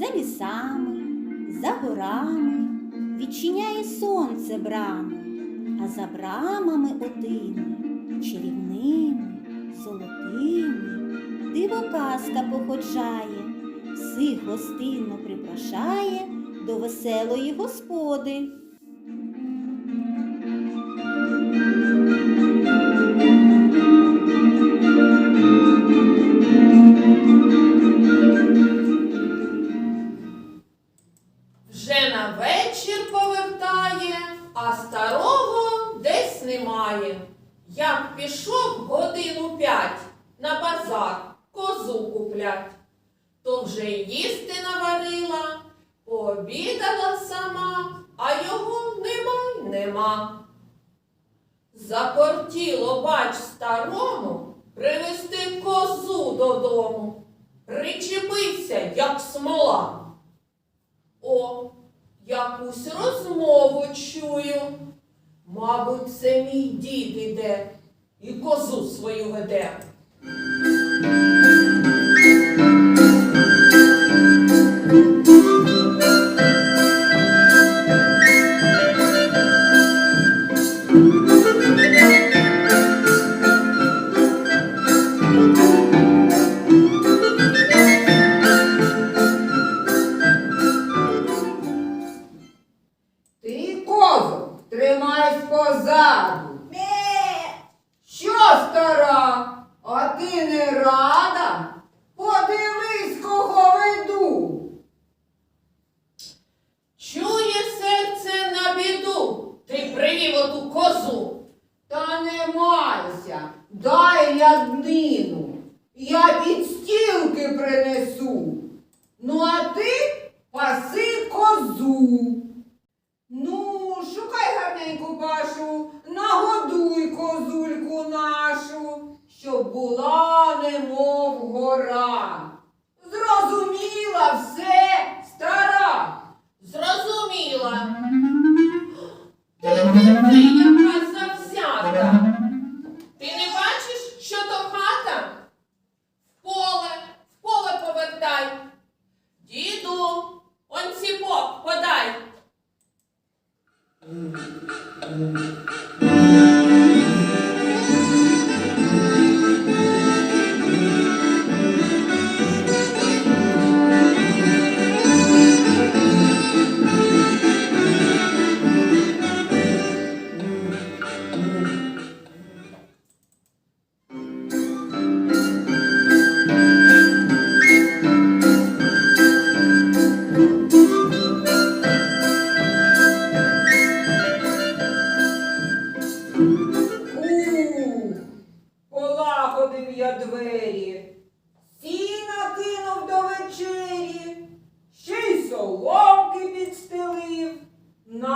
за лісами, за горами, відчиняє сонце брами, а за брамами отими, чарівними, золотими, диво казка походжає, всіх гостинно припрошає до веселої господи. Вже немає. Як пішов годину п'ять на базар козу куплять, то вже їсти наварила, пообідала сама, а його нема й нема. Закортіло, бач, старому привезти козу додому. Причепився, як смола. О, якусь розмову чую. Мабуть, це мій дід іде і козу свою веде. Ну, а ти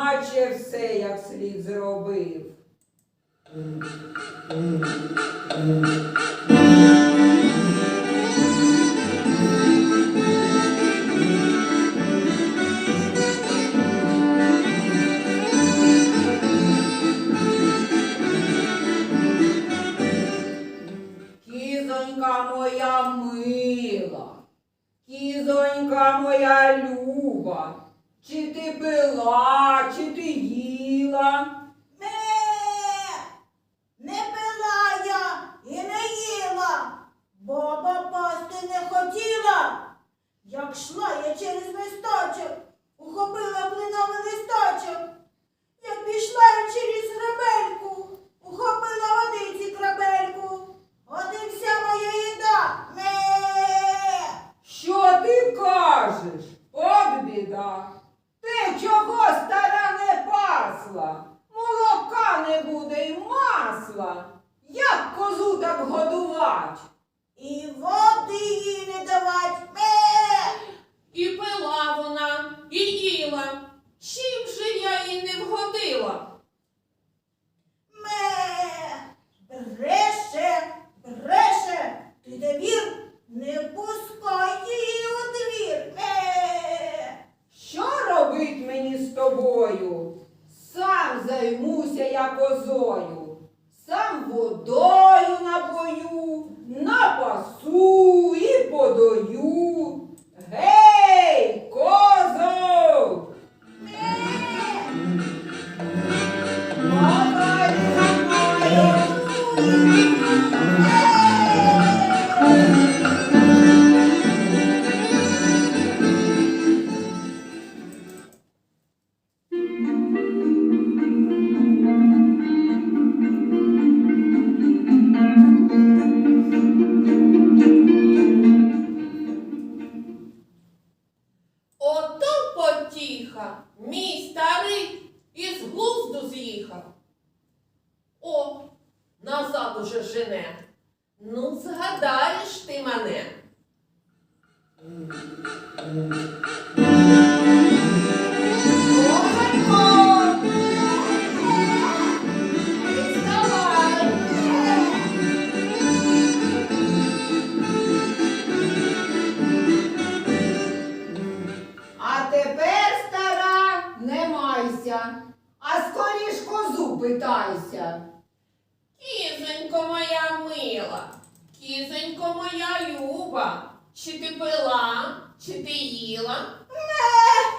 наче все як слід зробив. Кізонька моя мила, кізонька моя люба, ти пила, чи ти їла? Ме! Не пила я і не їла. Баба пасти не хотіла. Як шла я через місточок, ухопила блиновий листочок. Як пішла я через грабельку, ухопила водиці крабельку. От і вся моя їда. Ме! Що ти кажеш? От біда. Чого стара не пасла? Молока не буде й масла. Як козу так годувать? І води їй не давать. Ме! І пила вона, і їла. Чим же я їй не вгодила? Ме! Бреше, бреше, питайся, а скоріш козу питайся. Кізонько моя мила, кізонько моя люба, чи ти пила, чи ти їла? Не.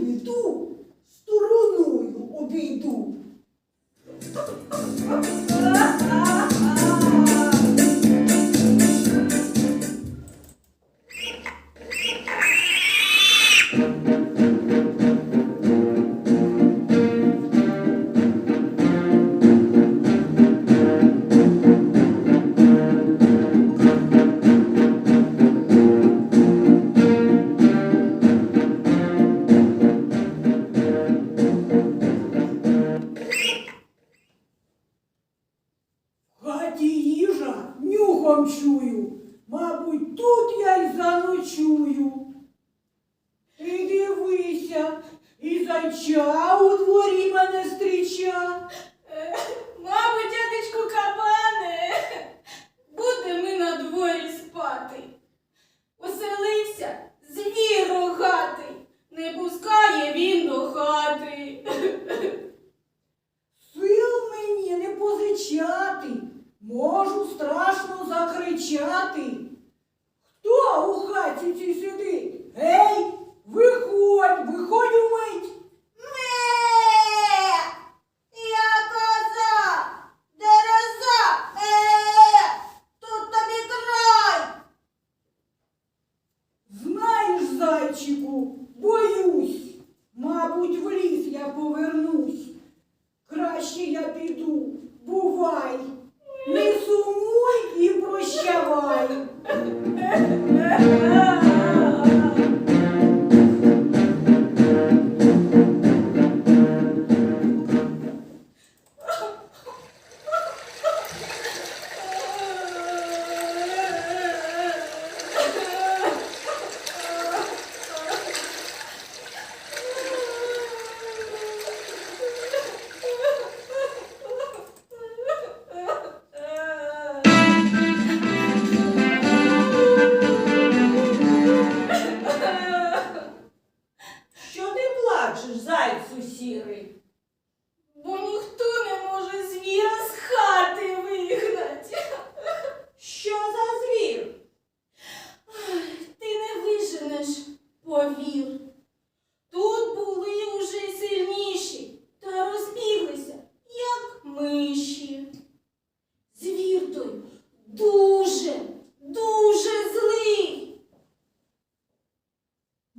біду стороною обійду. ночую. І дивися, і зайча у дворі.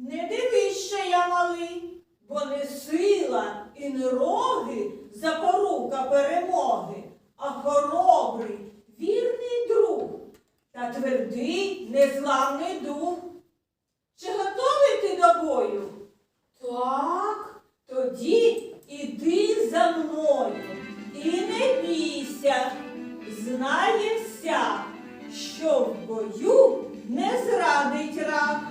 Не дивись ще я малий, бо не сила і не роги запорука перемоги, а хоробрий, вірний друг та твердий, незламний дух. Чи готовий ти до бою? Так, тоді іди за мною і не бійся, знає вся, що в бою не зрадить рак.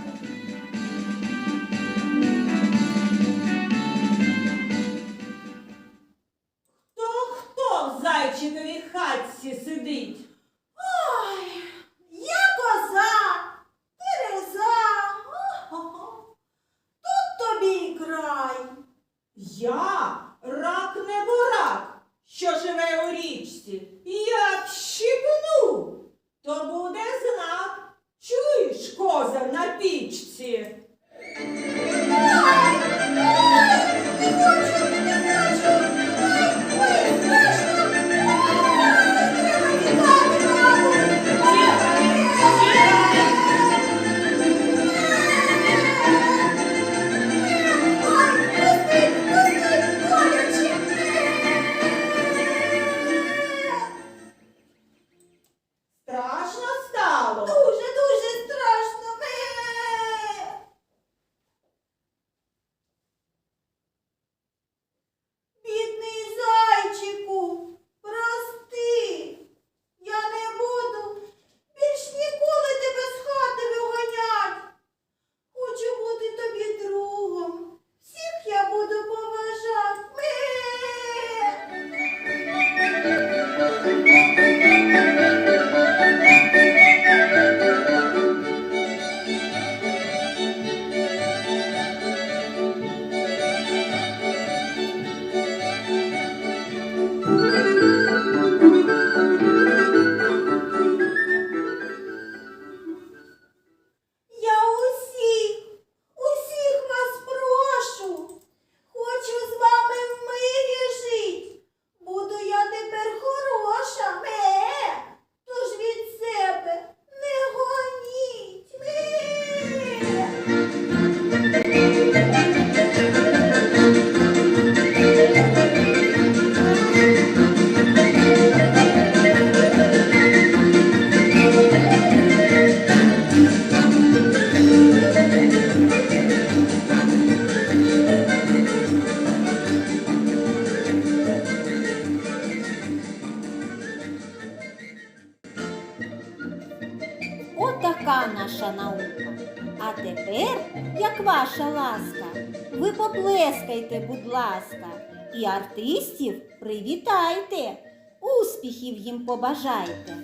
ласка, і артистів привітайте, успіхів їм побажайте.